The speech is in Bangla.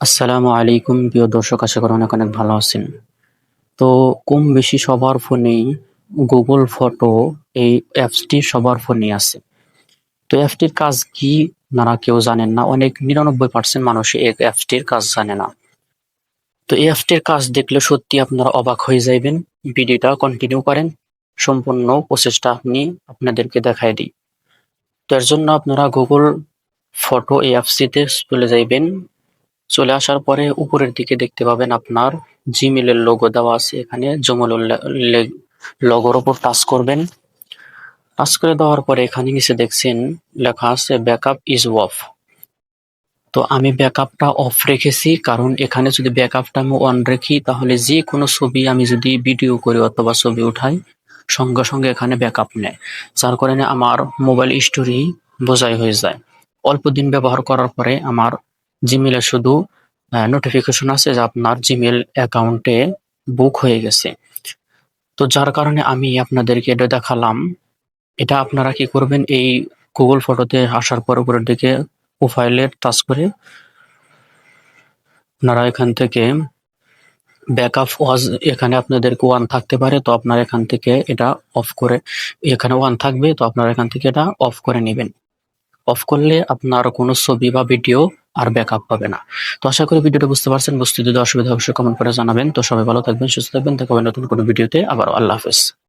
আসসালামু আলাইকুম, প্রিয় দর্শক, আশা করি অনেক অনেক ভালো আছেন। তো কম বেশি সবার ফোনেই গুগল ফটো এই অ্যাপসটি সবার ফোনে আছে। তো অ্যাপটির কাজ কি নারা কেউ জানেন না, অনেক নিরানব্বই পার্সেন্ট মানুষ এই অ্যাপসটির কাজ জানে না। তো এই অ্যাপসটির কাজ দেখলে সত্যি আপনারা অবাক হয়ে যাইবেন। ভিডিওটা কন্টিনিউ করেন, সম্পূর্ণ প্রসেসটা আপনি, আপনাদেরকে দেখাই দিই। তো এর জন্য আপনারা গুগল ফটো এই অ্যাপসটিতে চলে যাইবেন। চলে আসার পরে উপরের দিকে দেখতে পাবেন আপনার জিমেলের লোগো দেওয়া আছে। এখানে জমলের লোগোর উপর টাচ করবেন। টাচ করে দেওয়ার পরে এখানে নিচে দেখছেন, লেখা আছে ব্যাকআপ ইজ অফ তো আমি ব্যাকআপটা অফ রেখেছি, কারণ এখানে যদি ব্যাকআপটা আমি অন রাখি, তাহলে যে কোনো ছবি আমি যদি ভিডিও করি অথবা ছবি উঠাই, সঙ্গে সঙ্গে এখানে ব্যাকআপ নেয়। যার কারণে আমার মোবাইল স্টোরি বোঝাই হয়ে যায়। অল্প দিন ব্যবহার করার পরে আমার জিমেলে শুধু নোটিফিকেশন আছে যে আপনার জিমেল অ্যাকাউন্টে বুক হয়ে গেছে। তো যার কারণে আমি আপনাদেরকে এটা দেখালাম। এটা আপনারা কি করবেন? এই গুগল ফটোতে আসার পর উপরের দিকে প্রোফাইলের টাচ করে আপনারা এখান থেকে ব্যাকআপ ওয়াজ এখানে আপনাদেরকে ওয়ান থাকতে পারে। তো আপনারা এখান থেকে এটা অফ করে, এখানে ওয়ান থাকবে। তো আপনারা এখান থেকে এটা অফ করে নেবেন। অফ করলে আপনার কোনো ছবি বা ভিডিও আর ব্যাকআপ পাবে না। তো আশা করি ভিডিওটা বুঝতে পারছেন বুঝতে যদি অসুবিধা অবশ্যই কমেন্ট করে জানাবেন। তো সবাই ভালো থাকবেন, সুস্থ থাকবেন। দেখা হবে নতুন কোনো ভিডিওতে। আবার আল্লাহ হাফেজ।